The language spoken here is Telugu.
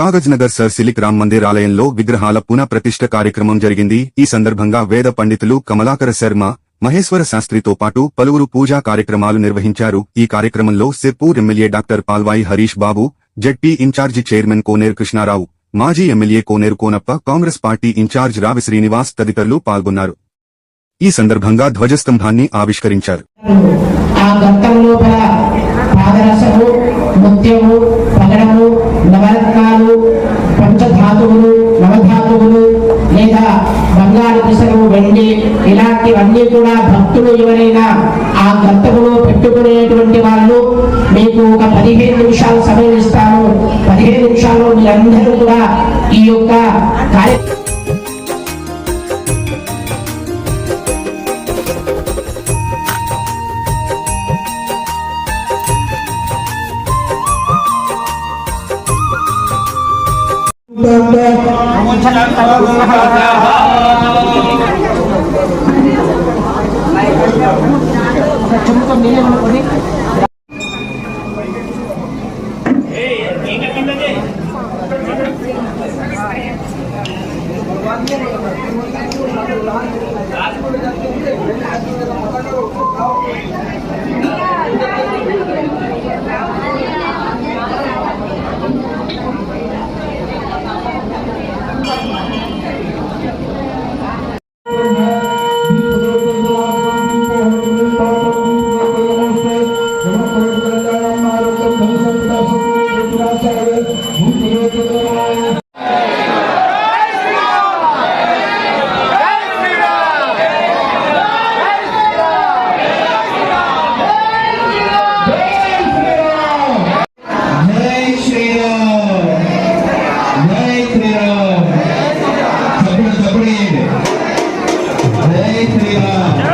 కాగజ్నగర్ సర్ సిలిక్ రామ్ మందిర్ ఆలయంలో విగ్రహాల పునః ప్రతిష్ఠ కార్యక్రమం జరిగింది. ఈ సందర్భంగా వేద పండితులు కమలాకర శర్మ మహేశ్వర శాస్త్రితో పాటు పలువురు పూజా కార్యక్రమాలు నిర్వహించారు. ఈ కార్యక్రమంలో Sirpur MLA doctor Palvai Harish Babu ZP incharge chairman Koneru Krishna Rao మాజీ MLA Koneru Konappa Congress party incharge Ravi Srinivas తదితరులు పాల్గొన్నారు. ఈ సందర్భంగా ధ్వజస్తంభాన్ని ఆవిష్కరించారు. బంగారు పిసరు వెండి ఇలాంటివన్నీ కూడా భక్తులు ఎవరైనా ఆ గర్తములో పెట్టుకునేటువంటి వాళ్ళు మీకు ఒక పదిహేను నిమిషాలు సమయం ఇస్తాను. పదిహేను నిమిషాల్లో మీరందరూ కూడా ఈ యొక్క కార్యక్రమం చుట్టూ నీళ్ళు Gracias. kia